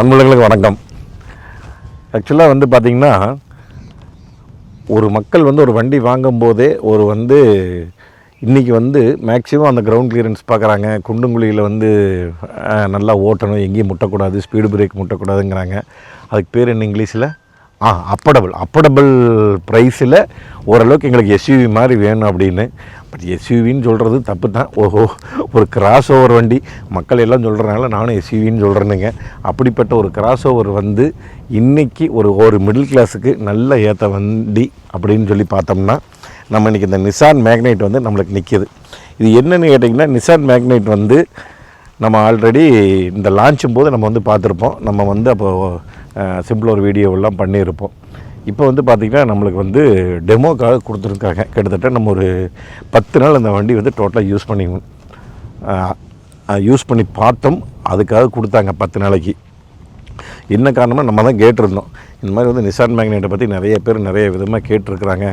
அன்புகளுக்கு வணக்கம். ஆக்சுவலாக வந்து பார்த்திங்கன்னா ஒரு மக்கள் வந்து ஒரு வண்டி வாங்கும்போதே ஒரு வந்து இன்றைக்கி வந்து மேக்ஸிமம் அந்த கிரவுண்ட் கிளியரன்ஸ் பார்க்குறாங்க குண்டுங்குழியில் வந்து நல்லா ஓட்டணும். எங்கேயும் முட்டக்கூடாது. Speed break முட்டக்கூடாதுங்கிறாங்க. அதுக்கு பேர் என்ன இங்கிலீஷில்? ஆ அப்படபிள் அப்படபிள் ப்ரைஸில் ஓரளவுக்கு எங்களுக்கு எஸ்யூவி மாதிரி வேணும் அப்படின்னு. பட் எஸ்யூவின்னு சொல்கிறது தப்பு தான் ஓஹோ ஒரு கிராஸ் ஓவர் வண்டி. மக்கள் எல்லாம் சொல்கிறனால நானும் எஸ்யூவின்னு சொல்கிறேனுங்க அப்படிப்பட்ட ஒரு கிராஸ் ஓவர் வந்து இன்றைக்கி ஒரு ஒரு மிடில் கிளாஸுக்கு நல்ல ஏற்ற வண்டி அப்படின்னு சொல்லி பார்த்தோம்னா நம்ம இன்றைக்கி இந்த நிசான் மேக்னைட் வந்து நம்மளுக்கு நிற்கிது இது என்னென்னு கேட்டிங்கன்னா நிசான் மேக்னைட் வந்து நம்ம ஆல்ரெடி இந்த லான்ச்சும் போது நம்ம வந்து பார்த்துருப்போம். நம்ம வந்து அப்போது சிம்பிள் ஒரு வீடியோவெல்லாம் பண்ணியிருப்போம். இப்போ வந்து பார்த்திங்கன்னா நம்மளுக்கு வந்து டெமோக்காக கொடுத்துருக்காங்க. கிட்டத்தட்ட நம்ம ஒரு பத்து நாள் அந்த வண்டி வந்து டோட்டலாக யூஸ் பண்ணி யூஸ் பண்ணி பார்த்தோம். அதுக்காக கொடுத்தாங்க பத்து நாளைக்கு. என்ன காரணமாக நம்ம தான் கேட்டிருந்தோம். இந்த மாதிரி வந்து நிசான் மேக்னெட்டை பற்றி நிறைய பேர் நிறைய விதமாக கேட்டிருக்கிறாங்க.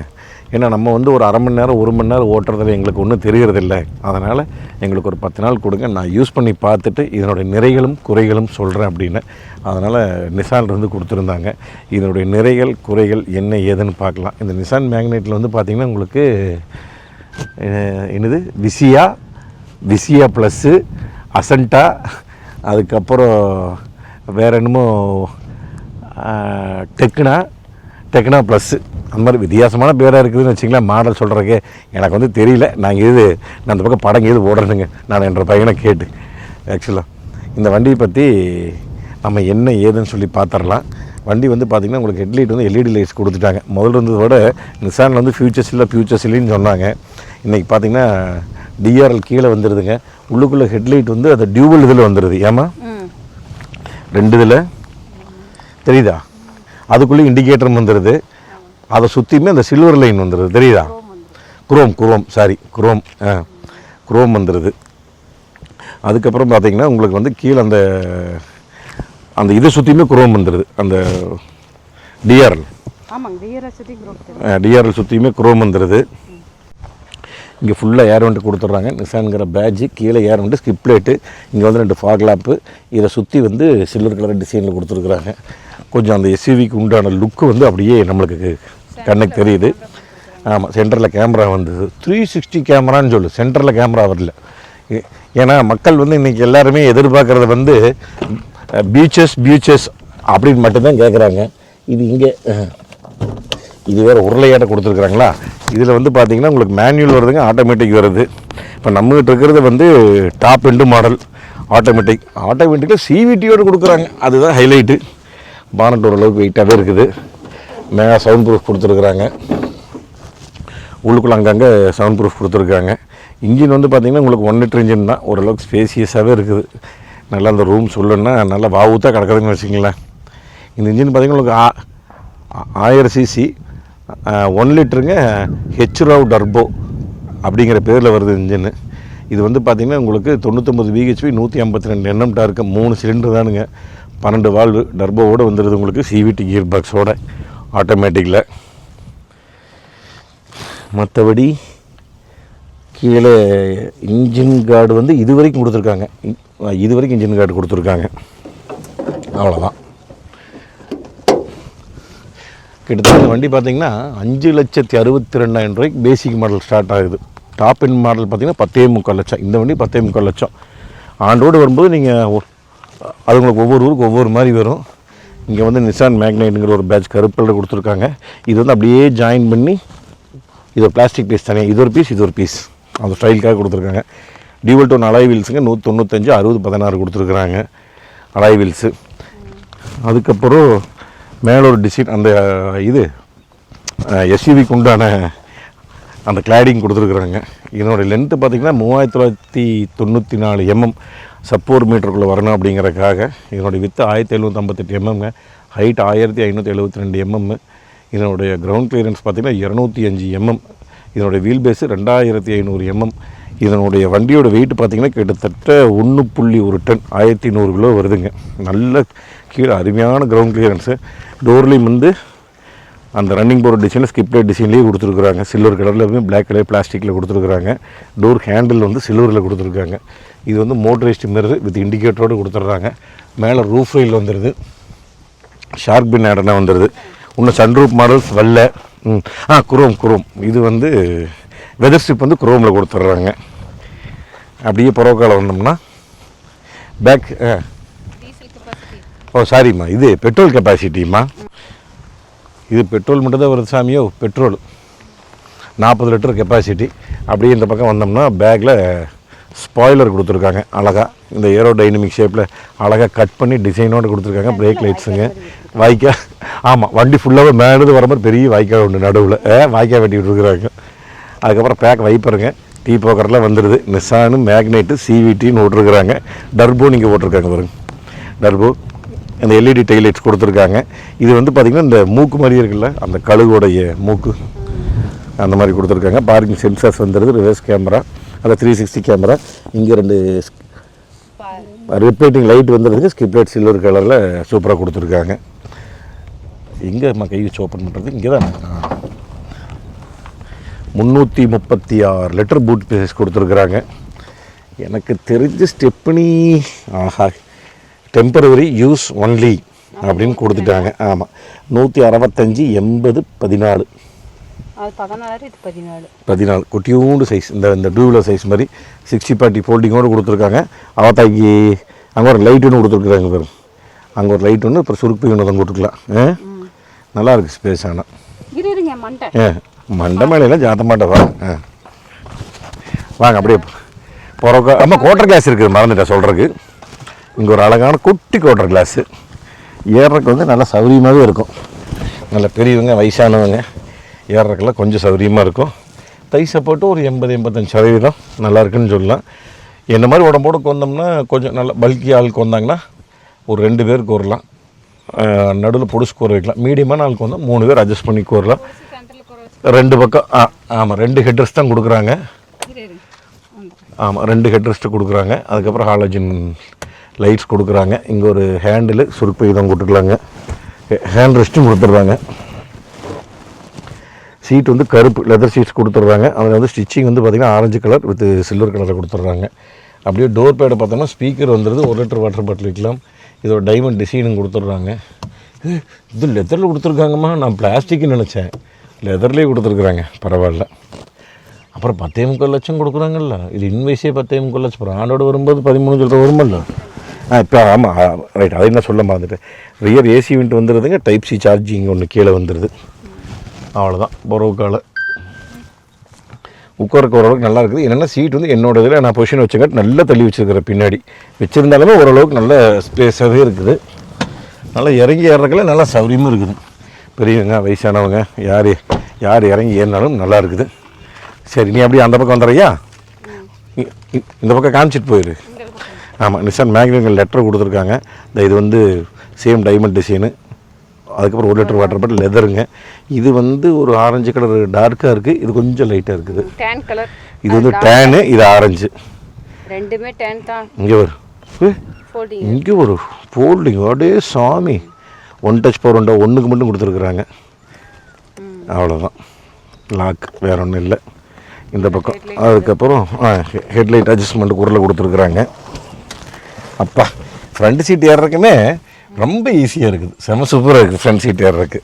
ஏன்னா நம்ம வந்து ஒரு அரை மணி நேரம் ஒரு மணி நேரம் ஓட்டுறதுல எங்களுக்கு ஒன்றும் தெரியறதில்ல. அதனால் எங்களுக்கு ஒரு பத்து நாள் கொடுங்க. நான் யூஸ் பண்ணி பார்த்துட்டு இதனுடைய நிறைகளும் குறைகளும் சொல்கிறேன் அப்படின்னு. அதனால் நிசான் இருந்து கொடுத்துருந்தாங்க. இதனுடைய நிறைகள் குறைகள் என்ன ஏதுன்னு பார்க்கலாம். இந்த நிசான் மேக்னெட்டில் வந்து பார்த்திங்கன்னா உங்களுக்கு என்னது? விசியா விசியா ப்ளஸ்ஸு அசண்டா அதுக்கப்புறம் வேறு என்னமோ டெக்னா டெக்னா ப்ளஸ்ஸு அந்த மாதிரி வித்தியாசமான பேராக இருக்குதுன்னு வச்சிங்களேன் மாடல் சொல்கிறக்கு எனக்கு வந்து தெரியல. நாங்கள் இது நான் அந்த பக்கம் படம் எது ஓடுறேனுங்க நான் என்ற பையனை கேட்டு. ஆக்சுவலாக இந்த வண்டியை பற்றி நம்ம என்ன ஏதுன்னு சொல்லி பார்த்துடலாம் வண்டி வந்து பார்த்திங்கன்னா உங்களுக்கு ஹெட்லைட் வந்து எல்இடி லைட்ஸ் கொடுத்துட்டாங்க. முதல்ல இருந்ததை விட நிசானில் வந்து ஃபியூச்சர்ஸ் இல்லை ஃபியூச்சர்ஸ் இல்லைன்னு சொன்னாங்க. இன்றைக்கி பார்த்தீங்கன்னா டிஆர்எல் கீழே வந்துடுதுங்க உள்ளுக்குள்ளே ஹெட்லைட் வந்து அந்த டியூவல் இதில் வந்துடுது ஏமா ரெண்டு இதில்? தெரியுதா? அதுக்குள்ளே இண்டிகேட்டரும் வந்துடுது அதை சுற்றியுமே அந்த சில்வர் லைன் வந்துடுது தெரியுதா? குரோம் குரோம் சாரி குரோம் ஆ குரோம் வந்துடுது அதுக்கப்புறம் பார்த்தீங்கன்னா உங்களுக்கு வந்து கீழே அந்த அந்த இதை சுற்றியுமே குரோம் வந்துடுது அந்த டிஆர்எல் டிஆர்எல் சுற்றியுமே குரோம் வந்துடுது இங்கே ஃபுல்லாக ஏர் வண்ட்டு கொடுத்துட்றாங்க. நிசான்கிற பேட்ஜு கீழே ஏர் வண்ட்டு ஸ்கிப் பிளேட்டு இங்கே வந்து ரெண்டு ஃபாக் லேப்பு இதை சுற்றி வந்து சில்வர் கலர் டிசைனில் கொடுத்துருக்குறாங்க. கொஞ்சம் அந்த எஸ்யூவிக்கு உண்டான லுக்கு வந்து அப்படியே நம்மளுக்கு கண்ணுக்கு தெரியுது. ஆமாம் சென்டரில் கேமரா வந்தது. த்ரீ சிக்ஸ்டி கேமரான்னு சொல்லு சென்டரில் கேமரா வரல. ஏன்னா மக்கள் வந்து இன்றைக்கி எல்லாருமே எதிர்பார்க்குறது வந்து பீச்சஸ் பீச்சஸ் அப்படின்னு மட்டும்தான் கேட்குறாங்க இது இங்கே இது வேறு உருளையாட்ட கொடுத்துருக்குறாங்களா இதில் வந்து பார்த்தீங்கன்னா உங்களுக்கு மேனுவல் வருதுங்க ஆட்டோமேட்டிக் வருது. இப்போ நம்மகிட்ட இருக்கிறது வந்து டாப் எண்டு மாடல் ஆட்டோமேட்டிக் ஆட்டோமேட்டிக்கில் சிவிடியோடு கொடுக்குறாங்க. அதுதான் ஹைலைட்டு பானட் ஓரளவுக்கு வெயிட்டாகவே இருக்குது. மேலே சவுண்ட் ப்ரூஃப் கொடுத்துருக்குறாங்க. உள்ளுக்குள்ள அங்கங்கே சவுண்ட் ப்ரூஃப் கொடுத்துருக்காங்க. இன்ஜின் வந்து பார்த்திங்கன்னா உங்களுக்கு ஒன் லிட்டர் இன்ஜின் தான். ஓரளவுக்கு ஸ்பேசியஸாகவே இருக்குது. நல்லா அந்த ரூம் சொல்லுன்னா நல்லா வாவுத்தாக கிடக்குதுன்னு வச்சுங்களேன் இந்த இன்ஜின் பார்த்திங்கன்னா உங்களுக்கு ஆ- ஆயிரம் சிசி ஒன் லிட்டருங்க ஹெச்ராவ் டர்போ அப்படிங்கிற பேரில் வருது இன்ஜினு இது வந்து பார்த்திங்கன்னா உங்களுக்கு தொண்ணூத்தொம்பது பிஹெச்பி நூற்றி ஐம்பத்தி ரெண்டு எண்ணம் டார்க்கு மூணு சிலிண்டர் தானுங்க. பன்னெண்டு வால்வு டர்போவோடு வந்துடுது உங்களுக்கு சிவிடி கியர் பாக்ஸோட ஆட்டோமேட்டிக்கில் மற்றபடி கீழே இன்ஜின் கார்டு வந்து இது வரைக்கும் கொடுத்துருக்காங்க இது வரைக்கும் இன்ஜின் கார்டு கொடுத்துருக்காங்க. அவ்வளோதான் கிட்டத்தட்ட இந்த வண்டி பார்த்தீங்கன்னா அஞ்சு லட்சத்தி அறுபத்தி ரெண்டாயிரம் ரூபாய்க்கு பேசிக் மாடல் ஸ்டார்ட் ஆகுது. டாப் இன் மாடல் பார்த்தீங்கன்னா பத்தே முக்கால் லட்சம். இந்த வண்டி பத்தே முக்கால் லட்சம். ஆண்டோடு வரும்போது நீங்கள் அதுங்களுக்கு ஒவ்வொரு ஊருக்கு ஒவ்வொரு மாதிரி வரும். இங்கே வந்து நிசான் மேக்னைட்டுங்கிற ஒரு பேட்ச் கருப்பில் கொடுத்துருக்காங்க. இது வந்து அப்படியே ஜாயின் பண்ணி இது ஒரு பிளாஸ்டிக் பீஸ் தனியாக இது ஒரு பீஸ் இது ஒரு பீஸ் அந்த ஸ்டைலுக்காக கொடுத்துருக்காங்க. டியூவல் டோன் அலாய் வீல்ஸுங்க நூற்றி தொண்ணூத்தஞ்சு அறுபது பதினாறு கொடுத்துருக்குறாங்க. அலாய் வீல்ஸு அதுக்கப்புறம் மேலே ஒரு டிசைன் அந்த இது எஸ்யூவிக்கு உண்டான அந்த கிளாடிங் கொடுத்துருக்குறாங்க. இதனோட லென்த்து பார்த்திங்கன்னா மூவாயிரத்தி தொள்ளாயிரத்தி தொண்ணூற்றி நாலு எம்எம் சப்போர் மீட்டருக்குள்ளே வரணும் அப்படிங்கிறதுக்காக இதனுடைய வித்து ஆயிரத்தி எழுநூற்றம்பத்தெட்டு எம்எம்ங்க ஹைட் ஆயிரத்தி ஐநூற்றி எழுபத்தி ரெண்டு எம்எம் இதனுடைய கிரவுண்ட் கிளியரன்ஸ் பார்த்திங்கன்னா இரநூத்தி அஞ்சு எம்எம் இதனுடைய வீல் பேஸு ரெண்டாயிரத்தி ஐநூறு எம்எம் இதனுடைய வண்டியோட வெயிட் பார்த்திங்கன்னா கிட்டத்தட்ட ஒன்று புள்ளி ஒரு டன் ஆயிரத்தி நூறு கிலோ வருதுங்க. நல்ல கீழே அருமையான கிரவுண்ட் கிளியரன்ஸு டோர்லேயும் வந்து அந்த ரன்னிங் போர்டு டிசைனில் ஸ்கிப்லேட் டிசைன்லேயே கொடுத்துருக்குறாங்க. சில்வர் கலரில் பிளாக் கலர் பிளாஸ்டிக்கில் கொடுத்துருக்குறாங்க. டோர் ஹேண்டில் வந்து சில்வரில் கொடுத்துருக்காங்க. இது வந்து மோட்டரைஸ்ட் மிரர் வித் இண்டிகேட்டரோடு கொடுத்துட்றாங்க மேலே ரூஃப் ரயில் வந்துடுது ஷார்க் பின் ஆடனா வந்துடுது இன்னும் சன்ரூப் மாடல்ஸ் வரல. ம். ஆ குரோம் குரோம் இது வந்து வெதர் ஸ்ட்ரிப் வந்து குரோமில் கொடுத்துட்றாங்க அப்படியே புறக்கால வந்தோம்னா பேக் ஓ சாரிம்மா இது பெட்ரோல் கெப்பாசிட்டிம்மா இது பெட்ரோல் மட்டும் தான் வருது சாமியோ? பெட்ரோல். நாற்பது லிட்டர் கெப்பாசிட்டி அப்படியே இந்த பக்கம் வந்தோம்னா பேக்கில் ஸ்பாய்லர் கொடுத்துருக்காங்க அழகாக இந்த ஏரோ டைனமிக் ஷேப்பில் அழகாக கட் பண்ணி டிசைனோடு கொடுத்துருக்காங்க. பிரேக் லைட்ஸுங்க வாய்க்கா ஆமாம் வண்டி ஃபுல்லாகவே மேலேருந்து வர மாதிரி பெரிய வாய்க்கால் ஒன்று நடுவில். வாய்க்கால் வெட்டி விட்டுருக்குறாங்க அதுக்கப்புறம் பேக் வைப்பருங்க டீ போக்கரில் வந்துடுது நிசானு மேக்னெட்டு சிவிடின்னு ஓட்டிருக்கிறாங்க டர்போ நீங்கள் ஓட்டிருக்காங்க பாருங்க. டர்போ அந்த எல்இடி லைட்ஸ் கொடுத்துருக்காங்க. இது வந்து பார்த்திங்கன்னா இந்த மூக்கு மாதிரி இருக்குல்ல அந்த கழுகுடைய மூக்கு அந்த மாதிரி கொடுத்துருக்காங்க. பார்க்கிங் சென்சார்ஸ் வந்துடுது ரிவர்ஸ் கேமரா அந்த த்ரீ சிக்ஸ்டி கேமரா இங்கே ரெண்டு ரிப்பேட்டிங் லைட் வந்துடுதுக்கு ஸ்கிப் லைட் சில்வர் கலரில் சூப்பராக கொடுத்துருக்காங்க. எங்கே நம்ம கை வச்சு ஓப்பன் பண்ணுறது இங்கே தான் முந்நூற்றி முப்பத்தி ஆறு லிட்டர் பூட் பேசஸ் கொடுத்துருக்குறாங்க. எனக்கு தெரிஞ்ச ஸ்டெப்னி ஆஹா டெம்பரவரி யூஸ் ஒன்லி அப்படின்னு கொடுத்துட்டாங்க. ஆமாம் நூற்றி அறுபத்தஞ்சி எண்பது பதினாலு. பதினாலு. பதினாலு. குட்டியூண்டு சைஸ் இந்த இந்த டூவீலர் சைஸ் மாதிரி சிக்ஸ்டி பார்ட்டி ஃபோல்டிங்கோடு கொடுத்துருக்காங்க. அவத்தாக்கி அங்கே ஒரு லைட் ஒன்று கொடுத்துருக்குறாங்க பாரு. அங்கே ஒரு லைட் ஒன்று அப்புறம் சுருக்கு ஒன்று தான் கொடுத்துக்கலாம். ஆ? நல்லா இருக்குது ஸ்பேஸ் ஆனால் இருங்க மண்டை. மேலையெல்லாம் ஜாத்த மாட்டே வா. ஆ. வாங்க அப்படியே போகிறக்க அம்மா கோட்டர் கிளாஸ் இருக்குது மறந்துட்டேன் சொல்கிறதுக்கு இங்கே ஒரு அழகான குட்டி கோட்டர் கிளாஸு ஏறுறதுக்கு வந்து நல்லா சௌகரியமாகவே இருக்கும். நல்ல பெரியவங்க வயசானவங்க ஏறுறதுக்கெல்லாம் கொஞ்சம் சௌகரியமாக இருக்கும். தை சப்போர்ட்டு ஒரு எண்பது எண்பத்தஞ்சு சதவீதம் நல்லா இருக்குன்னு சொல்லலாம். என்ன மாதிரி உடம்போடு வந்தோம்னா கொஞ்சம் நல்ல பல்கி ஆளுக்கு வந்தாங்கன்னா ஒரு ரெண்டு பேருக்கு வரலாம் நடுவில் பொடிசு கூற வைக்கலாம். மீடியமான ஆளுக்கு வந்தால் மூணு பேர் அட்ஜஸ்ட் பண்ணி கூறலாம் ரெண்டு பக்கம் ஆ ஆமாம் ரெண்டு ஹெட்ரஸ் தான் கொடுக்குறாங்க. ஆமாம் ரெண்டு ஹெட்ரஸ்ட்டு கொடுக்குறாங்க. அதுக்கப்புறம் ஹாலஜின் லைட்ஸ் கொடுக்குறாங்க. இங்கே ஒரு ஹேண்டில் சுருக்கு இதம் கொடுத்துக்கலாங்க ஹேண்ட் ரெஸ்ட்டும் கொடுத்துட்றாங்க. சீட் வந்து கருப்பு லெதர் சீட்ஸ் கொடுத்துட்றாங்க. அதில் வந்து ஸ்டிச்சிங் வந்து பார்த்திங்கன்னா ஆரஞ்சு கலர் வித் சில்வர் கலரில் கொடுத்துட்றாங்க. அப்படியே டோர் பேடை பார்த்தோம்னா ஸ்பீக்கர் வந்துடுது ஒரு லிட்டர் வாட்டர் பாட்டில் வைக்கலாம். இதோட டைமண்ட் டிசைனும் கொடுத்துட்றாங்க. இது லெதரில் கொடுத்துருக்காங்கம்மா. நான் பிளாஸ்டிக்னு நினச்சேன். லெதர்லேயே கொடுத்துருக்குறாங்க. பரவாயில்ல. அப்புறம் பத்தே முக்கால் லட்சம் கொடுக்குறாங்கல்ல. இது இன்வைஸே பத்தே முக்கால் லட்சம். அப்புறம் வரும்போது பதிமூணு சொல்கிற வருமல்ல ஆ இப்போ ஆமாம் ரைட் அதை என்ன சொல்ல மறந்துட்டேன். ரியர் ஏசி விண்ட் வந்துடுதுங்க டைப் சி சார்ஜிங் ஒன்று கீழே வந்துடுது அவ்வளோதான் பொறவுக்கால உட்காரக்கு ஓரளவுக்கு நல்லா இருக்குது. என்னென்னா சீட் வந்து என்னோட இதில் நான் பொசிஷன் வச்சுக்காட்டு நல்லா தள்ளி வச்சுருக்கிறேன் பின்னாடி. வச்சுருந்தாலுமே ஓரளவுக்கு நல்ல ஸ்பேஸாகவே இருக்குது. நல்லா இறங்கி ஏறுறதுக்குள்ள நல்லா சௌரியமும் இருக்குது. பெரியவங்க வயசானவங்க யார் யார் இறங்கி ஏறினாலும் நல்லா இருக்குது. சரி நீ அப்படியே அந்த பக்கம் வந்துடுறியா? இ- இந்த பக்கம் காமிச்சிட்டு போயிரு. ஆமாம் நிசான் மேக்னிக்கல் லெட்டர் கொடுத்துருக்காங்க. இந்த இது வந்து சேம் டைமண்ட் டிசைனு அதுக்கப்புறம் ஒரு லிட்டர் வாட்டர் பாட்டில் லெதருங்க இது வந்து ஒரு ஆரஞ்சு கலர் டார்க்காக இருக்குது இது கொஞ்சம் லைட்டாக இருக்குது. டேன் கலர் இது வந்து டேனு இது ஆரஞ்சு ரெண்டுமே டேன் தான். இங்கே ஃபோல்டிங் இங்கே ஒரு ஃபோல்டிங் அடே சாமி. ஒன் டச் பவர் உண்டா? ஒன்றுக்கு மட்டும் கொடுத்துருக்குறாங்க. அவ்வளோதான் லாக் வேற ஒன்றும் இல்லை. இந்த பக்கம். அதுக்கப்புறம் ஹெட்லைட் அட்ஜஸ்ட்மெண்ட் குரலில் கொடுத்துருக்குறாங்க. அப்பா ஃப்ரண்ட் சீட் ஏறுறதுக்குமே ரொம்ப ஈஸியாக இருக்குது. செம சூப்பராக இருக்குது ஃப்ரண்ட் சீட் ஏறுறதுக்கு.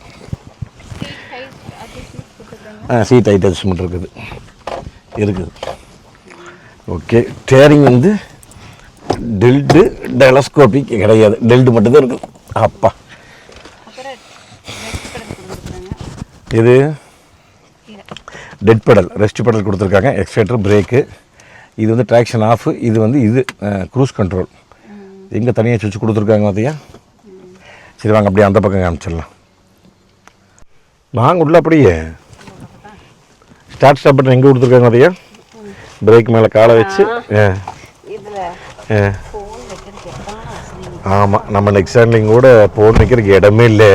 ஆ சீட் ஹைட் அட்ஜஸ்ட்மெண்ட் இருக்குது. இருக்குது. ஓகே ஸ்டேரிங் வந்து டெல்டு டெலஸ்கோபிக் கிடையாது. டெல்டு மட்டும்தான் இருக்குது அப்பா. இது டெட் பெடல் ரெஸ்ட் பெடல் கொடுத்துருக்காங்க. எக்ஸ்ட்ரேட்டர் பிரேக்கு இது வந்து ட்ராக்ஷன் ஆஃப் இது வந்து இது க்ரூஸ் கண்ட்ரோல் எங்கே தனியாக சுவிட்ச் கொடுத்துருக்காங்க பார்த்தியா சரி வாங்க அப்படியே அந்த பக்கம் காமிச்சிடலாம். வாங்க உள்ள அப்படியே ஸ்டார்ட் ஸ்டாப் பட்டன் எங்கே கொடுத்துருக்காங்க பார்த்தியா பிரேக் மேலே காலை வச்சு ஆமாம் நம்ம நெக்ஸ்ட் ஹேண்ட்லிங் கூட போன் வைக்கிறதுக்கு இடமே இல்லை.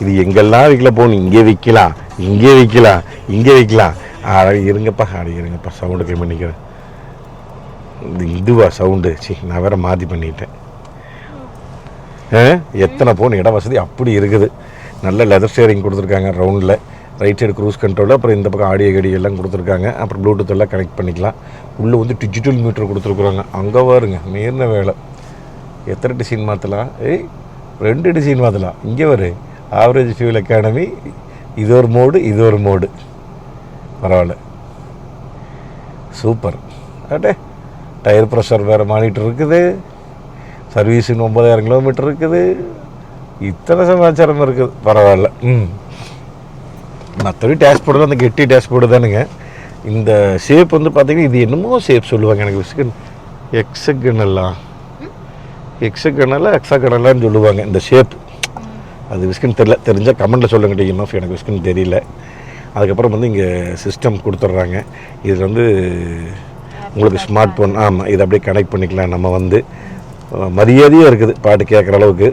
இது எங்கெல்லாம் வைக்கல போன் இங்கே வைக்கலாம் இங்கே வைக்கலாம் இங்கே வைக்கலாம். அட இருங்கப்பா அட இருங்கப்பா சவுண்டு கம்மி பண்ணிக்கிறேன். இது இதுவா சவுண்டு. சி நான் வேற மாற்றி பண்ணிட்டேன். ஆ எத்தனை போன் இட வசதி அப்படி இருக்குது. நல்ல லெதர் ஸ்டேரிங் கொடுத்துருக்காங்க ரவுண்டில் ரைட் சைடு க்ரூஸ் கண்ட்ரோல் அப்புறம் இந்த பக்கம் ஆடியோ கடி எல்லாம் கொடுத்துருக்காங்க. அப்புறம் ப்ளூடூத் எல்லாம் கனெக்ட் பண்ணிக்கலாம். உள்ளே வந்து டிஜிட்டல் மீட்டர் கொடுத்துருக்குறாங்க. அங்கே பாருங்க மீறின வேலை. எத்தனை டிசைன் மாற்றலாம் ஏய் ரெண்டு டிசைன் மாற்றலாம் இங்கே வரு ஆவரேஜ் ஃபியூல் அகாடமி இது ஒரு மோடு இது ஒரு மோடு பரவாயில்ல. சூப்பர். அட்டே டயர் ப்ரெஷர் வேறு மானிட்டர் இருக்குது. சர்வீஸுன்னு ஒம்பதாயிரம் கிலோமீட்டர் இருக்குது. இத்தனை சமாச்சாரம் இருக்குது. பரவாயில்ல. ம். மற்றபடி டேஷ்போர்டில் அந்த கெட்டி டேஷ்போர்டு தானுங்க. இந்த ஷேப் வந்து பார்த்தீங்கன்னா இது என்னமோ ஷேப் சொல்லுவாங்க எனக்கு விசுகன் எக்ஸகனல்லாம் எக்ஸகனலா எக்ஸகனலான்னு சொல்லுவாங்க இந்த ஷேப் அது விஸ்கின் தெரியல. தெரிஞ்சால் கமெண்ட்டில் சொல்லுங்க டிஎம்எஃப் எனக்கு விஸ்கின் தெரியல. அதுக்கப்புறம் வந்து இங்கே சிஸ்டம் கொடுத்துட்றாங்க. இதில் வந்து உங்களுக்கு ஸ்மார்ட் ஃபோன் ஆமாம் இதை அப்படியே கனெக்ட் பண்ணிக்கலாம். நம்ம வந்து மரியாதையாக இருக்குது பாட்டு கேட்குற அளவுக்கு.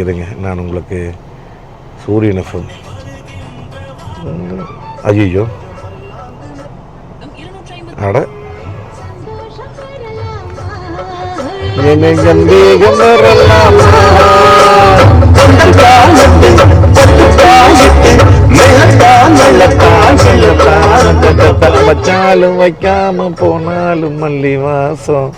இருங்க நான் உங்களுக்கு சூரியன் எஃப்எம் ஐயோ அட. வரலாமா? வச்சாலும் வைக்காம போனாலும் மல்லி வாசம்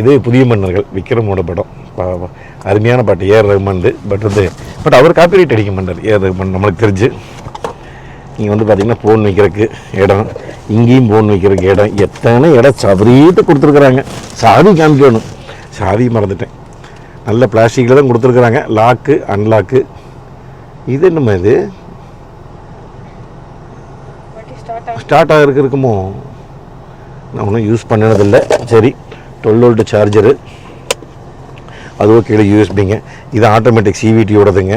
இது புதிய மன்னர்கள் விக்ரமோட படம். அருமையான பாட்டு ஏஆர் ரஹ்மான் பட் வந்து பட் அவர் காப்பிரைட் அடிக்க மாட்டார் ஏஆர் ரஹ்மான் நம்மளுக்கு தெரிஞ்சு. இங்கே வந்து பார்த்தீங்கன்னா ஃபோன் வைக்கிறதுக்கு இடம் இங்கேயும் ஃபோன் வைக்கிறதுக்கு இடம். எத்தனை இடம்? சவரீட்டு கொடுத்துருக்குறாங்க. சாவி காமிக்கணும். சாவி மறந்துட்டேன். நல்ல பிளாஸ்டிக்கில் தான் கொடுத்துருக்குறாங்க. லாக்கு அன்லாக்கு இது என்னம்மா இது? ஸ்டார்ட் ஸ்டார்ட் ஆகிருக்கு இருக்குமோ நான் ஒன்றும் யூஸ் பண்ணினதில்லை. சரி டுவெல் வோல்ட் சார்ஜரு அதுவும் கீழே யூஎஸ்பிங்க இது automatic சிவிடியோடதுங்க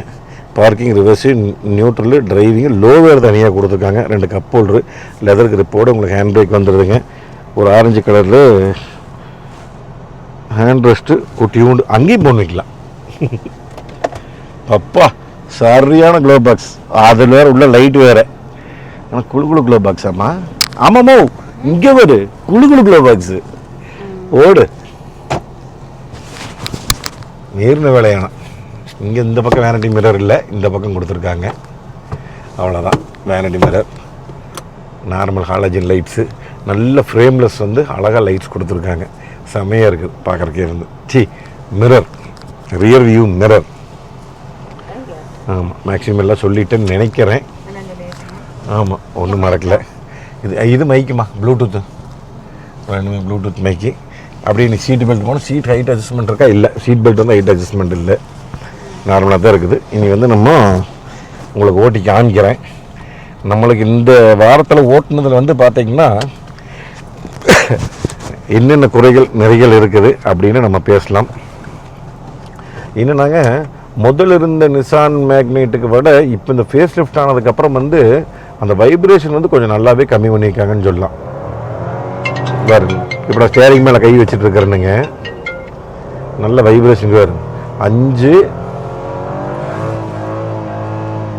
parking reverse neutral driving lower தனியாக கொடுத்துருக்காங்க. ரெண்டு கப் ஹோல்டரு. லெதர் கிரிப்போடு உங்களுக்கு ஹேண்ட் பிரேக் வந்துடுதுங்க ஒரு ஆரஞ்சு கலரில் ஹேண்ட் ரெஸ்ட்டு குட்டியூண்டு அங்கேயும் போனிக்கலாம் வைக்கலாம். அப்பா சரியான க்ளோ பாக்ஸ் அதில் வேறு உள்ள லைட் வேறு. ஆனால் குழு குழு க்ளோ பாக்ஸ் ஆமா. ஆமாமோ இங்கே வரு குழு குழு க்ளோ பாக்ஸு ஓடு. நேர்ன வேலையான. இங்கே இந்த பக்கம் வேனட்டி மிரர் இல்லை இந்த பக்கம் கொடுத்துருக்காங்க. அவ்வளோதான் vanity mirror normal halogen lights நல்ல ஃப்ரேம்லெஸ் வந்து அழகாக லைட்ஸ் கொடுத்துருக்காங்க. செமையாக இருக்குது பார்க்குறக்கே இருந்து சி மிரர் ரியர் வியூ மிரர் ஆமாம் மேக்ஸிமம் எல்லாம் சொல்லிட்டேன்னு நினைக்கிறேன். ஆமாம் ஒன்றும் மறக்கல. இது இது மைக்குமா ப்ளூடூத்து ரெண்டுமே ப்ளூடூத் மைக்கு அப்படி நீ சீட் பெல்ட் போனால் சீட் ஹைட் அட்ஜஸ்ட்மெண்ட் இருக்கா? இல்லை சீட் பெல்ட் வந்து ஹைட் அட்ஜஸ்ட்மெண்ட் இல்லை. நார்மலாக தான் இருக்குது. இனி வந்து நம்ம உங்களுக்கு ஓட்டி காமிக்கிறேன். நம்மளுக்கு இந்த வாரத்தில் ஓட்டுனதில் வந்து பார்த்தீங்கன்னா என்னென்ன குறைகள் நிறைகள் இருக்குது அப்படின்னு நம்ம பேசலாம். என்னென்னாங்க முதல்ல இருந்த நிசான் மேக்னெட்டுக்கு விட இப்போ இந்த ஃபேஸ் லிஃப்ட் ஆனதுக்கப்புறம் வந்து அந்த வைப்ரேஷன் வந்து கொஞ்சம் நல்லாவே கம்மி பண்ணியிருக்காங்கன்னு சொல்லலாம். பாருங்க இப்போ நான் ஸ்டேரிங் மேலே கை வச்சுட்டு இருக்கிறேனுங்க. நல்ல வைப்ரேஷன் வேறு அஞ்சு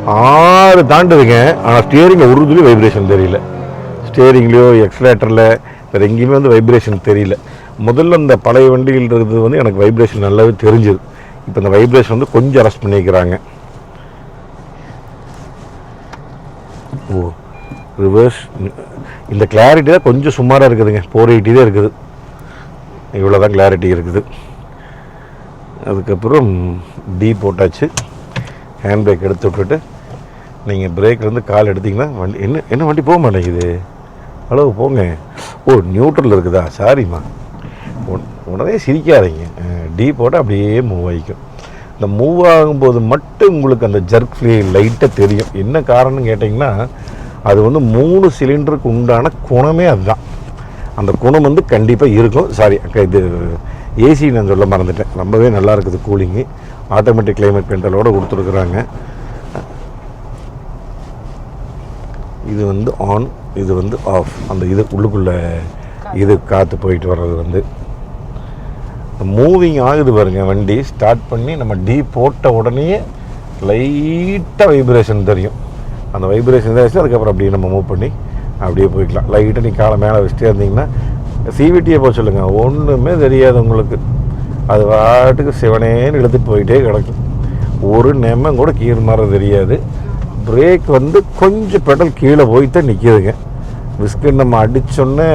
ஆறு தாண்டுதுங்க. ஆனால் ஸ்டியரிங்கில் ஒரு துளி வைப்ரேஷன் தெரியல. ஸ்டியரிங்லேயோ எக்ஸலேட்டரில் வேறு எங்கேயுமே வந்து வைப்ரேஷன் தெரியல. முதல்ல இந்த பழைய வண்டிகள் இருக்கிறது வந்து எனக்கு வைப்ரேஷன் நல்லாவே தெரிஞ்சுது. இப்போ இந்த வைப்ரேஷன் வந்து கொஞ்சம் அரெஸ்ட் பண்ணிக்கிறாங்க. ஓ ரிவர்ஸ் இந்த கிளாரிட்டி தான் கொஞ்சம் சுமாராக இருக்குதுங்க. ஃபோர் எயிட்டி தான் இருக்குது. இவ்வளோ தான் கிளாரிட்டி இருக்குது. அதுக்கப்புறம் டி போட்டாச்சு. ஹேண்ட் பிரேக் எடுத்து விட்டுட்டு நீங்கள் பிரேக்லேருந்து கால் எடுத்தீங்கன்னா வண்டி என்ன என்ன வண்டி போக மாட்டேங்குது? அளவு போங்க. ஓ நியூட்ரல் இருக்குதா? சாரிம்மா உடனே சிரிக்காதீங்க. டீ போட்டால் அப்படியே மூவ் ஆகிக்கும் இந்த மூவ் ஆகும்போது மட்டும் உங்களுக்கு அந்த ஜர்க் ஃப்ளீ லைட்டாக தெரியும். என்ன காரணம்னு கேட்டிங்கன்னா அது வந்து மூணு சிலிண்டருக்கு உண்டான குணமே அதுதான். அந்த குணம் வந்து கண்டிப்பாக இருக்கும். சாரி இது ஏசி நான் சொல்ல மறந்துட்டேன். ரொம்பவே நல்லா இருக்குது கூலிங்கு ஆட்டோமேட்டிக் கிளைமேட் கண்ட்ரோலோடு கொடுத்துருக்குறாங்க. இது வந்து ஆன் இது வந்து ஆஃப் அந்த இது உள்ளுக்குள்ளே இது காற்று போயிட்டு வர்றது வந்து. மூவிங் ஆகுது பாருங்க வண்டி. ஸ்டார்ட் பண்ணி நம்ம டீ போட்ட உடனே லைட்டாக வைப்ரேஷன் தெரியும். அந்த வைப்ரேஷன் தான் அதுக்கப்புறம் அப்படியே நம்ம மூவ் பண்ணி அப்படியே போய்க்கலாம். லைட்டாக நீ காலை மேலே வச்சுட்டே இருந்தீங்கன்னா சிவிடியை போக சொல்லுங்கள் ஒன்றுமே தெரியாது உங்களுக்கு. அது பாட்டுக்கு சிவனேன்னு இழுத்துட்டு போயிட்டே கிடக்கும் ஒரு நெம்மம் கூட கீழ் மாற தெரியாது. பிரேக் வந்து கொஞ்சம் பெடல் கீழே போய் தான் நிற்கிதுங்க விஸ்கட் நம்ம அடிச்சோன்னே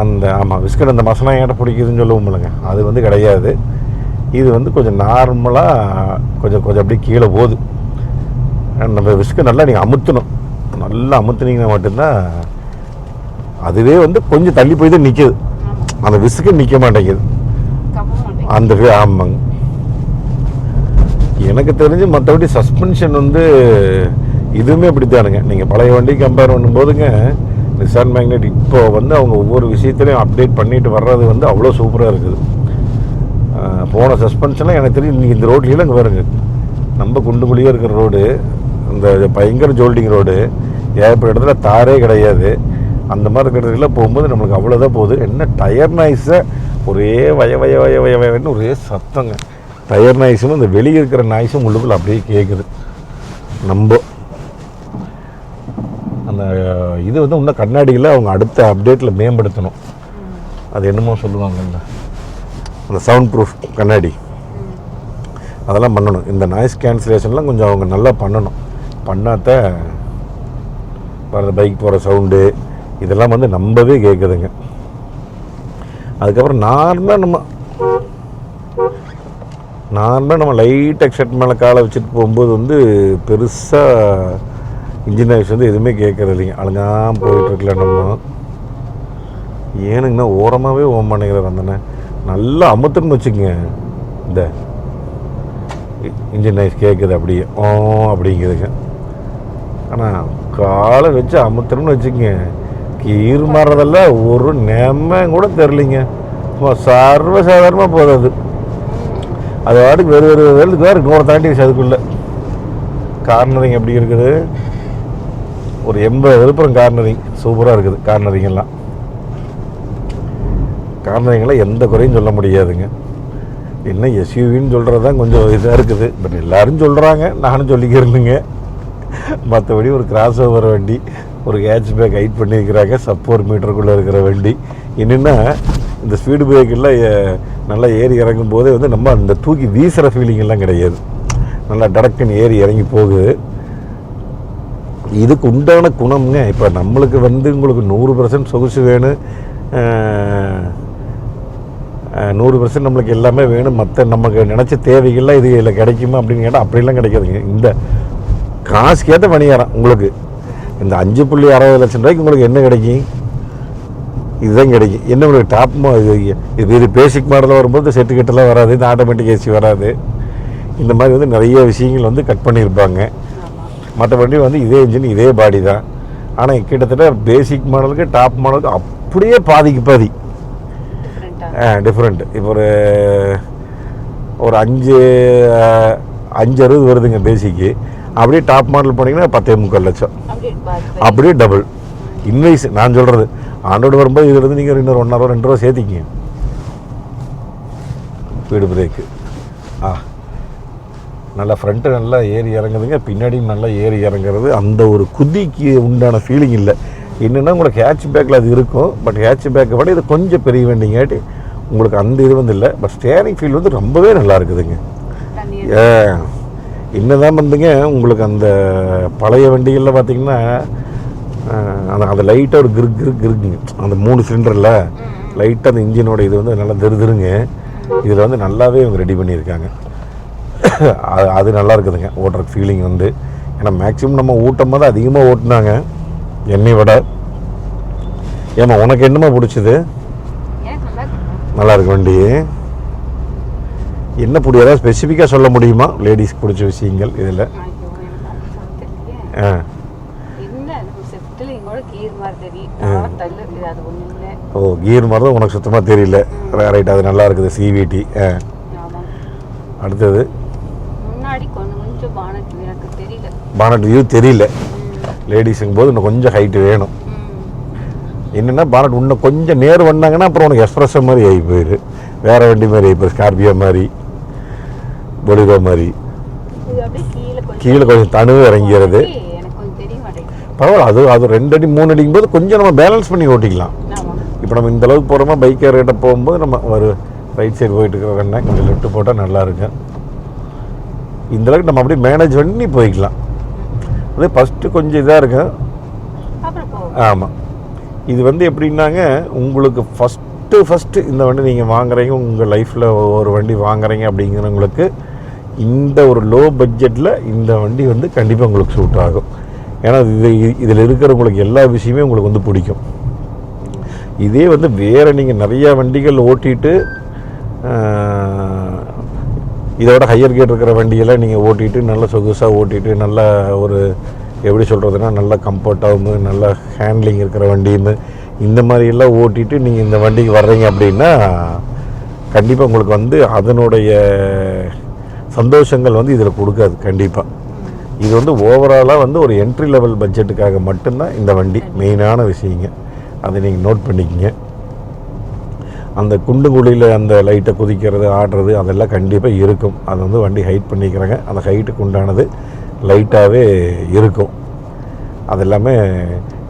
அந்த ஆமாம் விஸ்கட் அந்த மசனா ஏட்ட பிடிக்குதுன்னு சொல்லுவோம் இல்லைங்க. அது வந்து கிடையாது. இது வந்து கொஞ்சம் நார்மலாக கொஞ்சம் கொஞ்சம் அப்படியே கீழே போகுது. நம்ம விஸ்கட் நல்லா நீங்கள் அமுத்தணும். நல்லா அமுத்துனீங்கன்னா மட்டும்தான் அதுவே வந்து கொஞ்சம் தள்ளி போய் தான் நிற்கிது அந்த விசுக்கு நிற்க மாட்டேங்குது. அந்த வே- ஆமாங்க. எனக்கு தெரிஞ்சு மற்றபடி சஸ்பென்ஷன் வந்து இதுவுமே இப்படித்தானுங்க நீங்கள் பழைய வண்டி கம்பேர் பண்ணும்போதுங்க நிசான் மேக்னெட் இப்போ வந்து அவங்க ஒவ்வொரு விஷயத்துலையும் அப்டேட் பண்ணிட்டு வர்றது வந்து அவ்வளோ சூப்பராக இருக்குது. போன சஸ்பென்ஷன்லாம் எனக்கு தெரியும் இன்றைக்கி இந்த ரோட்லாம் இங்கே வருங்க நம்ம குண்டுக்குழியாக இருக்கிற ரோடு இந்த பயங்கர ஜோல்டிங் ரோடு ஏகப்பட்ட இடத்துல தாரே கிடையாது. அந்த மாதிரி இருக்கிற போகும்போது நம்மளுக்கு அவ்வளோதான் போகுது. என்ன டயர் நாய்ஸை ஒரே வய வய வய வய வயன்னு ஒரே சத்தங்க. டயர் நாய்ஸும் இந்த வெளியே இருக்கிற நாய்ஸும் உள்ளுக்குள்ள அப்படியே கேட்குது நம்ம அந்த இது வந்து இன்னும் கண்ணாடியில் அவங்க அடுத்த அப்டேட்டில் மேம்படுத்தணும். அது என்னமோ சொல்லுவாங்கல்ல. அந்த சவுண்ட் ப்ரூஃப் கண்ணாடி. அதெல்லாம் பண்ணணும். இந்த நாய்ஸ் கேன்சலேஷன்லாம் கொஞ்சம் அவங்க நல்லா பண்ணணும். பண்ணாத்த வர பைக் போகிற சவுண்டு இதெல்லாம் வந்து நம்பவே கேட்குதுங்க அதுக்கப்புறம் நார்மலாக நம்ம நார்மலாக நம்ம லைட் எக்ஸட் மேலே காலை வச்சுட்டு போகும்போது வந்து பெருசாக இன்ஜின் ஆய்ஸ் வந்து எதுவுமே கேட்கறது இல்லைங்க. அழுங்காம போயிட்டுருக்கல நம்ம. ஏனுங்கண்ணா ஓரமாகவே ஓம் பண்ணிக்கிறார் அந்தண்ணே நல்லா அமுத்துன்னு வச்சுக்கோங்க. இந்த இன்ஜின் நாய்ஸ் கேட்குது அப்படியே ஓ அப்படிங்கிறதுங்க ஆனால் காலை வச்சு அமுத்துறோம்னு வச்சுக்கோங்க. கீர் மாறுறதெல்லாம் ஒரு நேம கூட தெரிலிங்க. சர்வசாதாரணமாக போகுது அது. அது வாட்டுக்கு வெறு வெறு வெறுக்கு வேறு நூறு தாண்டி அதுக்குள்ளே. கார்னரிங் எப்படி இருக்குது? ஒரு எண்பது விழுப்புரம் கார்னரிங் சூப்பராக இருக்குது கார்னரிங் எல்லாம். கார்னரிங்கெல்லாம் எந்த குறையும் சொல்ல முடியாதுங்க. என்ன எஸ்யூவின்னு சொல்கிறது தான் கொஞ்சம் இதாக இருக்குது. பட் எல்லோரும் சொல்கிறாங்க நானும் சொல்லிக்கிறேனுங்க. மற்றபடி ஒரு கிராஸ் ஓவர் வண்டி. ஒரு கேட்ச் பேக் ஹைட் பண்ணியிருக்கிறாங்க. சப்போர் மீட்டருக்குள்ளே இருக்கிற வண்டி. என்னென்னா இந்த ஸ்பீடு பிரேக்கெல்லாம் நல்லா ஏறி இறங்கும் போதே வந்து நம்ம அந்த தூக்கி வீசுகிற ஃபீலிங்கெல்லாம் கிடையாது. நல்லா டடக்குன்னு ஏறி இறங்கி போகுது. இதுக்கு உண்டான குணம்ங்க இப்போ நம்மளுக்கு வந்து உங்களுக்கு நூறு பர்சன்ட் சொகுசு வேணும். நூறு பர்சன்ட் நம்மளுக்கு எல்லாமே வேணும். மற்ற நமக்கு நினச்ச தேவைகள்லாம் இது இதில் கிடைக்குமா அப்படின்னு கேட்டால் அப்படிலாம் கிடைக்காதுங்க. இந்த காசுக்கேற்ற பணியாரம் உங்களுக்கு. இந்த அஞ்சு புள்ளி அறுபது லட்சம் ரூபாய்க்கு உங்களுக்கு என்ன கிடைக்கும் இதுதான் கிடைக்கும் என்ன உங்களுக்கு டாப் இது இது பேசிக் மாடலில் வரும்போது செட்டு கட்டெல்லாம் வராது இந்த ஆட்டோமேட்டிக் ஏசி வராது. இந்த மாதிரி வந்து நிறைய விஷயங்கள் வந்து கட் பண்ணியிருப்பாங்க. மற்ற வண்டி வந்து இதே இன்ஜின் இதே பாடி தான். ஆனால் கிட்டத்தட்ட பேசிக் மாடலுக்கு டாப் மாடலுக்கு அப்படியே பாதிக்கு பாதி. டிஃப்ரெண்ட் இப்போ ஒரு ஒரு அஞ்சு அஞ்சு அறுபது வருதுங்க பேசிக்கு அப்படியே டாப் மாடல் போனீங்கன்னா பத்தே முக்கால் லட்சம். அப்படியே டபுள் இன்வைஸ் நான் சொல்கிறது ஆண்டோடு வரும்போது இதுலேருந்து நீங்கள் இன்னொரு ஒன்றரை ரூபா ரெண்டு ரூபா சேர்த்திக்கிங்க ஸ்பீடு பிரேக்கு ஆ. நல்லா ஃப்ரண்ட்டு நல்லா ஏறி இறங்குதுங்க பின்னாடியும் நல்லா ஏறி இறங்குறது. அந்த ஒரு குதிக்கு உண்டான ஃபீலிங் இல்லை. என்னென்னா உங்களுக்கு ஹேட்ச் பேக்கில் அது இருக்கும். பட் ஹேட்ச் பேக்கை விட இது கொஞ்சம் பெரிய வண்டிங்காட்டி உங்களுக்கு அந்த இது வந்து இல்லை. பட் ஸ்டேரிங் ஃபீல் வந்து ரொம்பவே நல்லா இருக்குதுங்க. ஏ, என்னதான் வந்துங்க உங்களுக்கு அந்த பழைய வண்டிகளில் பார்த்தீங்கன்னா அந்த அந்த லைட்டாக ஒரு கிரு கிரு கிருக்குங்க அந்த மூணு சிலிண்டரில் லைட்டாக அந்த இன்ஜினோட இது வந்து நல்லா திருதுருங்க இதில் வந்து நல்லாவே இவங்க ரெடி பண்ணியிருக்காங்க. அது அது நல்லா இருக்குதுங்க ஓட்டுற ஃபீலிங் வந்து. ஏன்னா மேக்ஸிமம் நம்ம ஊட்டும் போது அதிகமாக ஓட்டுனாங்க என்னை விட. ஏம்மா உனக்கு என்னம்மா பிடிச்சது. நல்லா இருக்கு வண்டி. என்ன பிடி ஏதாவது ஸ்பெசிஃபிக்காக சொல்ல முடியுமா? லேடிஸ்க்கு பிடிச்ச விஷயங்கள் இதில். ஆ ஓ கீர் மாதிரி தான் உனக்கு சுத்தமாக தெரியல. ரைட் அது நல்லா இருக்குது சிவிடி ஆ. அடுத்தது? பானட் வியூ தெரியல. லேடிஸுங்கும் போது இன்னும் கொஞ்சம் ஹைட்டு வேணும். என்னென்னா பானட் இன்னும் கொஞ்சம் நேர் வந்தாங்கன்னா அப்புறம் உனக்கு எக்ஸ்பிரஸோ மாதிரி ஆகி போயிரு. வேறு வண்டி மாதிரி ஆகி போயிரு ஸ்கார்பியோ மாதிரி. பொலிரோ மாதிரி. கீழே கொஞ்சம் தணுவு இறங்கிறது. பரவாயில்ல அது அது ரெண்டு அடி மூணு அடிக்கும் போது கொஞ்சம் நம்ம பேலன்ஸ் பண்ணி ஓட்டிக்கலாம். இப்போ நம்ம இந்த அளவுக்கு போகிறோமா பைக்கை ரேட்டை போகும்போது நம்ம ஒரு ரைட் சைடு போயிட்டு இருக்கிற வேண்டாம் கொஞ்சம் லெஃப்ட் போட்டால் நல்லா இருக்கும் இந்த அளவுக்கு நம்ம அப்படியே மேனேஜ் பண்ணி போய்க்கலாம். அது ஃபஸ்ட்டு கொஞ்சம் இதாக இருக்கும் ஆமாம் இது வந்து எப்படின்னாங்க உங்களுக்கு ஃபஸ்ட்டு ஃபஸ்ட்டு இந்த வண்டி நீங்கள் வாங்குறீங்க உங்கள் லைஃப்பில் ஒரு வண்டி வாங்குறீங்க அப்படிங்கிறவங்களுக்கு இந்த ஒரு லோ பட்ஜெட்டில் இந்த வண்டி வந்து கண்டிப்பாக உங்களுக்கு சூட் ஆகும். ஏன்னா இது இதில் இருக்கிறவங்களுக்கு எல்லா விஷயமே உங்களுக்கு வந்து பிடிக்கும். இதே வந்து வேறு நீங்கள் நிறையா வண்டிகள் ஓட்டிட்டு இதோட ஹையர் கேட் இருக்கிற வண்டியெல்லாம் நீங்கள் ஓட்டிட்டு நல்ல சொகுசாக ஓட்டிட்டு நல்ல ஒரு எப்படி சொல்கிறதுனா நல்ல கம்ஃபர்ட்டாகவும் நல்ல ஹேண்ட்லிங் இருக்கிற வண்டியும் இந்த மாதிரியெல்லாம் ஓட்டிட்டு நீங்கள் இந்த வண்டிக்கு வர்றீங்க அப்படின்னா கண்டிப்பாக உங்களுக்கு வந்து அதனுடைய சந்தோஷங்கள் வந்து இதில் கொடுக்காது கண்டிப்பாக இது வந்து ஓவராலாக வந்து ஒரு என்ட்ரி லெவல் பட்ஜெட்டுக்காக மட்டும்தான் இந்த வண்டி மெயினான விஷயங்க. அதை நீங்கள் நோட் பண்ணிக்கங்க. அந்த குண்டு குழியில் அந்த லைட்டை குதிக்கிறது ஆடுறது அதெல்லாம் கண்டிப்பாக இருக்கும். அது வந்து வண்டி ஹைட் பண்ணிக்கிறாங்க. அந்த ஹைட்டுக்கு உண்டானது லைட்டாகவே இருக்கும். அதெல்லாமே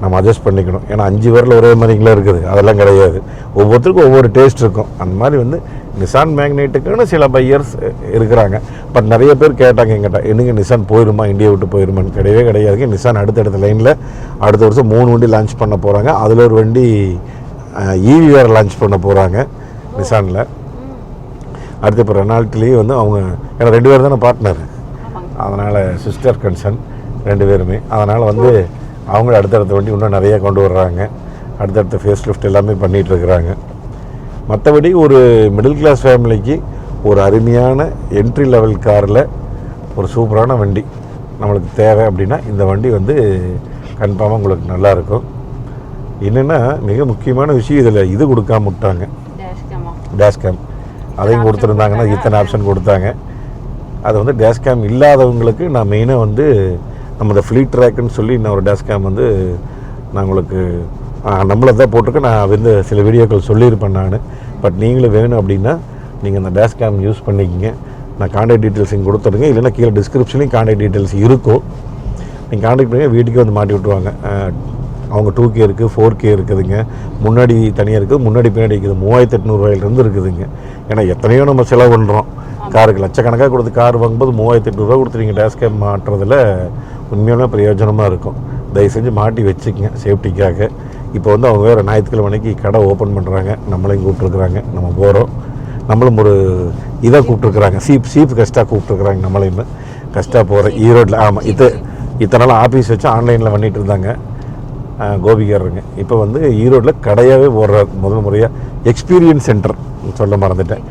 நம்ம அட்ஜஸ்ட் பண்ணிக்கணும். ஏன்னா அஞ்சு பேரில் ஒரே மாதிரிங்களா இருக்குது? அதெல்லாம் கிடையாது. ஒவ்வொருத்தருக்கும் ஒவ்வொரு டேஸ்ட் இருக்கும். அந்த மாதிரி வந்து நிசான் மேக்னெட்டுக்குன்னு சில பையர்ஸ் இருக்கிறாங்க. பட் நிறைய பேர் கேட்டாங்க எங்கிட்ட என்னங்க நிசான் போயிருமா? இந்தியா விட்டு போயிருமான்னு? கிடையவே கிடையாதுங்க நிசான் அடுத்தடுத்த லைனில் அடுத்த வருஷம் மூணு வண்டி லான்ச் பண்ண போகிறாங்க அதில் ஒரு வண்டி ஈவி வேறு லான்ச் பண்ண போகிறாங்க நிசானில் அடுத்து இப்போ ரெனால்ட்லேயும் வந்து அவங்க ஏன்னா ரெண்டு பேர் தானே பார்ட்னர் அதனால் சிஸ்டர் கன்சர்ன் ரெண்டு பேருமே. அதனால் வந்து அவங்க அடுத்தடுத்த வண்டி இன்னும் நிறைய கொண்டு வர்றாங்க. அடுத்தடுத்த ஃபேஸ் லிஃப்ட் எல்லாமே பண்ணிகிட்டு இருக்கிறாங்க. மற்றபடி ஒரு மிடில் கிளாஸ் ஃபேமிலிக்கு ஒரு அருமையான என்ட்ரி லெவல் காரில் ஒரு சூப்பரான வண்டி நம்மளுக்கு தேவை அப்படின்னா இந்த வண்டி வந்து கன்ஃபார்மாக உங்களுக்கு நல்லா இருக்கும். என்னென்னா மிக முக்கியமான விஷயம் இதில் இது கொடுக்காம விட்டாங்க. டேஷ் கேமா டேஷ் கேம் அதையும் கொடுத்துருந்தாங்கன்னா இத்தனை ஆப்ஷன் கொடுத்தாங்க. அது வந்து டேஷ் கேம் இல்லாதவங்களுக்கு நான் மெயினாக வந்து நம்ம இந்த ஃப்ளீட் ட்ராக்குன்னு சொல்லி நான் ஒரு டேஷ் கேம் வந்து நான் உங்களுக்கு நம்மளை தான் போட்டிருக்க. நான் வந்து சில வீடியோக்கள் சொல்லியிருப்பேன் நான். பட் நீங்களும் வேணும் அப்படின்னா நீங்கள் அந்த டேஷ் கேம் யூஸ் பண்ணிக்கிங்க. நான் காண்டாக்ட் டீட்டெயில்ஸ் இங்கே கொடுத்துருங்க இல்லைன்னா கீழே டிஸ்கிரிப்ஷன்லேயும் காண்டாக்ட் டீட்டெயில்ஸ் இருக்கும் நீங்கள் காண்டாக்ட் பண்ணி வீட்டுக்கே வந்து மாட்டி விட்ருவாங்க அவங்க டூ கே இருக்குது ஃபோர் கே இருக்குதுங்க. முன்னாடி தனியாக இருக்குது முன்னாடி பின்னாடி இருக்குது. மூவாயிரத்து எட்நூறுவாயிலிருந்து இருக்குதுங்க. ஏன்னா எத்தனையோ நம்ம செலவு பண்ணுறோம் காருக்கு லட்சக்கணக்காக கொடுத்து கார் வாங்கும்போது மூவாயிரத்து எட்நூறுவா கொடுத்து நீங்கள் டேஷ் கேம் மாட்டுறதுல உண்மையான பிரயோஜனமாக இருக்கும். தயவு செஞ்சு மாட்டி வச்சுக்கங்க சேஃப்டிக்காக இப்போ வந்து அவங்க வேறு ஞாயிற்றுக்கிழமைக்கு கடை ஓப்பன் பண்ணுறாங்க நம்மளையும் கூப்பிட்ருக்குறாங்க நம்ம போகிறோம் நம்மளும் ஒரு இதாக கூப்பிட்ருக்குறாங்க சீப் சீப் கெஸ்ட்டாக கூப்பிட்ருக்குறாங்க நம்மளையுமே. கெஸ்ட்டாக போகிறேன் ஈரோட்டில் ஆமாம் இது இத்தனை நாள் ஆஃபீஸ் வச்சு ஆன்லைனில் பண்ணிட்டு இருந்தாங்க. கோபிகாரருங்க. இப்போ வந்து ஈரோட்டில் கடையாகவே போடுறாரு. முதல் முறையாக எக்ஸ்பீரியன்ஸ் சென்டர் சொல்ல மறந்துட்டேன்.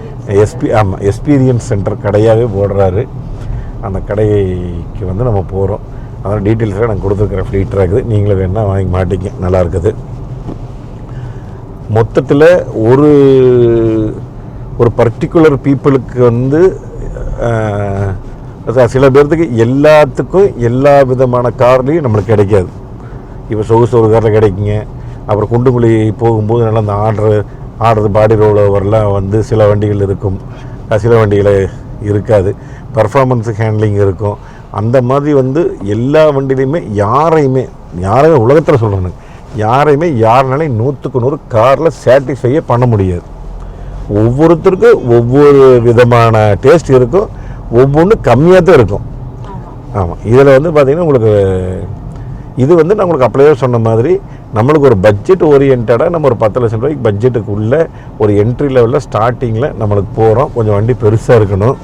எஸ்பி ஆமாம் எக்ஸ்பீரியன்ஸ் சென்டர் கடையாகவே போடுறாரு. அந்த கடைக்கு வந்து நம்ம போகிறோம் அதனால் டீட்டெயில்ஸாக நான் கொடுத்துருக்குறேன் ஃப்ளீட்டாக இருக்குது நீங்களும் வேணால் வாங்கி மாட்டிங்க. நல்லா இருக்குது. மொத்தத்தில் ஒரு ஒரு பர்டிகுலர் பீப்புளுக்கு வந்து சில பேர்த்துக்கு எல்லாத்துக்கும் எல்லா விதமான கார்லேயும் நம்மளுக்கு கிடைக்காது. இப்போ சொகுசு ஒரு காரில் கிடைக்குங்க. அப்புறம் குண்டுங்குழி போகும்போது நல்லா அந்த ஆர்டர் ஆடுறது பாடி ரோலோவர்லாம் வந்து சில வண்டிகள் இருக்கும். சில வண்டிகளை இருக்காது. பர்ஃபார்மன்ஸ் ஹேண்ட்லிங் இருக்கும். அந்த மாதிரி வந்து எல்லா வண்டிலையுமே யாரையுமே யாரையுமே உலகத்தில் சொல்கிறேன் யாரையுமே யாருனாலையும் நூற்றுக்கு நூறு காரில் சாட்டிஸ்ஃபையே பண்ண முடியாது. ஒவ்வொருத்தருக்கும் ஒவ்வொரு விதமான டேஸ்ட் இருக்கும். ஒவ்வொன்று கம்மியாக தான் இருக்கும். ஆமா. ஆமாம் இதில் வந்து பார்த்திங்கன்னா உங்களுக்கு இது வந்து நான் உங்களுக்கு அப்படியே சொன்ன மாதிரி நம்மளுக்கு ஒரு பட்ஜெட் ஓரியன்டாக நம்ம ஒரு பத்து லட்சம் ரூபாய்க்கு பட்ஜெட்டுக்குள்ளே ஒரு என்ட்ரி லெவலில் ஸ்டார்டிங்கில் நம்மளுக்கு போகிறோம் கொஞ்சம் வண்டி பெருசாக இருக்கணும்.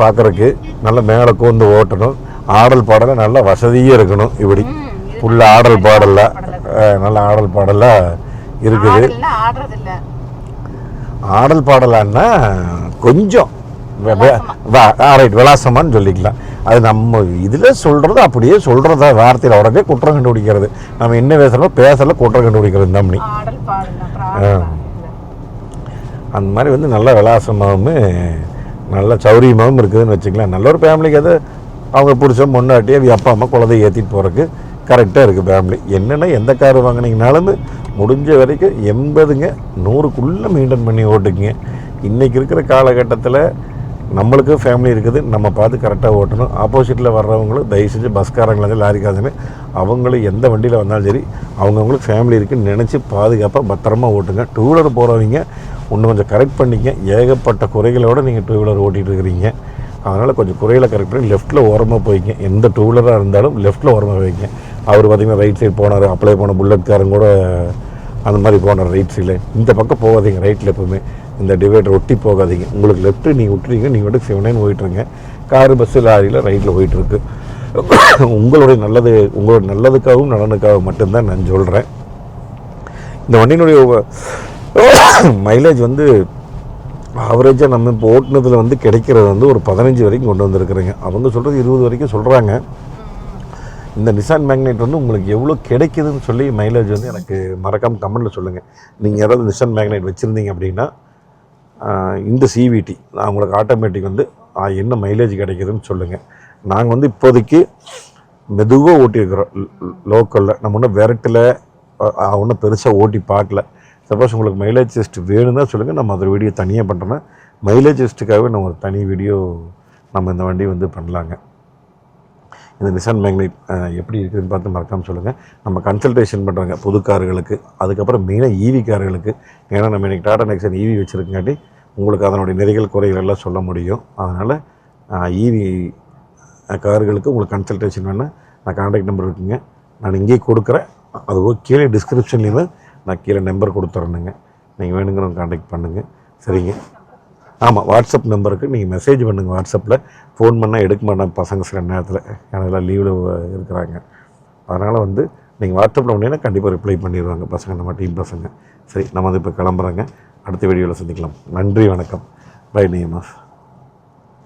பார்க்குறக்கு நல்ல மேலே கூர்ந்து ஓட்டணும். ஆடல் பாடல நல்ல வசதியாக இருக்கணும் இப்படி. ஃபுல்லு ஆடல் பாடலாம் நல்ல ஆடல் பாடலாம் இருக்குது. ஆடல் பாடலான்னா கொஞ்சம் ரைட் விலாசமான்னு சொல்லிக்கலாம். அது நம்ம இதில் சொல்கிறது அப்படியே சொல்கிறதா வார்த்தையில் உடனே குற்றம் கண்டுபிடிக்கிறது. நம்ம என்ன பேசுகிறோமோ பேசல குற்றம் கண்டுபிடிக்கிறது தம்பி பாடல் இல்ல. அந்த மாதிரி வந்து நல்ல விலாசமாகவும் நல்ல சௌரியமாகவும் இருக்குதுன்னு வச்சுக்கலாம் நல்ல ஒரு ஃபேமிலிக்கு அது அவங்க பிடிச்ச முன்னாட்டி அது அப்பா அம்மா குழந்தைய ஏற்றிட்டு போகிறதுக்கு கரெக்டாக இருக்குது ஃபேமிலி என்னென்னா எந்த கார் வாங்கினீங்கனாலும் முடிஞ்ச வரைக்கும் எண்பதுங்க நூறுக்குள்ளே மெயின்டைன் பண்ணி ஓட்டுக்குங்க இன்றைக்கி இருக்கிற காலகட்டத்தில் நம்மளுக்கு ஃபேமிலி இருக்குது நம்ம பார்த்து கரெக்டாக ஓட்டணும். ஆப்போசிட்டில் வர்றவங்களும் தயவு செஞ்சு பஸ்காரங்களாக லாரிக்காரங்க அவங்களும் எந்த வண்டியில் வந்தாலும் சரி அவங்கவுங்களுக்கு ஃபேமிலி இருக்குன்னு நினச்சி பாதுகாப்பாக பத்திரமா ஓட்டுங்க. டூ வீலர் போகிறவங்க இன்னும் கொஞ்சம் கரெக்ட் பண்ணிக்க ஏகப்பட்ட குறைகளோடு நீங்கள் டூ வீலர் ஓட்டிகிட்டு இருக்கிறீங்க அதனால் கொஞ்சம் குறையில் கரெக்ட் பண்ணி லெஃப்ட்டில் ஓரமாக போய்ங்க. எந்த டூ வீலராக இருந்தாலும் லெஃப்ட்டில் ஓரமாக வைங்க. அவர் பார்த்தீங்கன்னா ரைட் சைடு போனார் அப்ளை போன புல்லட்காரங்க கூட அந்த மாதிரி போனார் ரைட் சைடில் இந்த பக்கம் போகாதீங்க ரைட்டில் எப்பவுமே. இந்த டிவைடர் ஒட்டி போகாதீங்க. உங்களுக்கு லெஃப்ட்டு நீங்கள் விட்டுறீங்க நீங்கள் வந்து செவனேன்னு போயிட்டுருங்க காரு பஸ்ஸு லாரியில் ரைட்டில் போயிட்டுருக்கு. உங்களுடைய நல்லது உங்களோட நல்லதுக்காகவும் நலனுக்காகவும் மட்டும்தான் நான் சொல்கிறேன் இந்த வண்டியினுடைய மைலேஜ் வந்து ஆவரேஜாக நம்ம இப்போ ஓட்டுனதில் வந்து கிடைக்கிறது வந்து ஒரு பதினஞ்சு வரைக்கும் கொண்டு வந்திருக்கிறேங்க. அவங்க சொல்கிறது இருபது வரைக்கும் சொல்கிறாங்க இந்த நிசான் மேக்னெட் வந்து உங்களுக்கு எவ்வளோ கிடைக்குதுன்னு சொல்லி மைலேஜ் வந்து எனக்கு மறக்காமல் கமெண்ட்டில் சொல்லுங்கள் நீங்கள் யாராவது நிசான் மேக்னெட் வச்சுருந்தீங்க அப்படின்னா இந்த சிவிடி நான் உங்களுக்கு ஆட்டோமேட்டிக் வந்து என்ன மைலேஜ் கிடைக்குதுன்னு சொல்லுங்கள் நாங்கள் வந்து இப்போதைக்கு மெதுவாக ஓட்டியிருக்கிறோம். லோக்கலில். நம்ம ஒன்றும் விரட்டில் ஒன்றும் பெருசாக ஓட்டி பார்க்கல. சப்போஸ் உங்களுக்கு மைலேஜ் டெஸ்ட் வேணும்னா சொல்லுங்கள் நம்ம அதில் வீடியோ தனியாக பண்ணுறோன்னா மைலேஜ் டெஸ்ட்டுக்காகவே நம்ம ஒரு தனி வீடியோ நம்ம இந்த வண்டி வந்து பண்ணலாங்க. இந்த நிசான் மேக்னைட் எப்படி இருக்குதுன்னு பார்த்து மறக்காமல் சொல்லுங்கள் நம்ம கன்சல்டேஷன் பண்ணுறாங்க புது கார்களுக்கு அதுக்கப்புறம் மெயினாக ஈவி கார்களுக்கு. ஏன்னா நம்ம இன்றைக்கி டாடா நெக்ஸன் ஈவி வச்சுருக்காட்டி உங்களுக்கு அதனுடைய நிறைகள் குறைகள் எல்லாம் சொல்ல முடியும். அதனால் ஈவி கார்களுக்கு உங்களுக்கு கன்சல்டேஷன் வேணால் நான் கான்டாக்ட் நம்பர் இருக்குங்க. நான் இங்கேயே கொடுக்குறேன். அது கீழே டிஸ்கிரிப்ஷன்லேருந்து நான் கீழே நம்பர் கொடுத்துறேனுங்க. நீங்கள் வேணுங்கிறவங்க காண்டாக்ட் பண்ணுங்கள் சரிங்க? ஆமாம் வாட்ஸ்அப் நம்பருக்கு நீங்கள் மெசேஜ் பண்ணுங்கள் வாட்ஸ்அப்பில் ஃபோன் பண்ணால் எடுக்க மாட்டாங்க பசங்க சில நேரத்தில். எனக்கெல்லாம் லீவில் இருக்கிறாங்க. அதனால் வந்து நீங்கள் வாட்ஸ்அப்பில் பண்ணீங்கன்னா கண்டிப்பாக ரிப்ளை பண்ணிடுவாங்க பசங்க நம்ம டீம் பசங்க. சரி நம்ம வந்து இப்போ கிளம்புறோங்க. அடுத்த வீடியோவில் சந்திக்கலாம். நன்றி வணக்கம். பை நியமாஸ்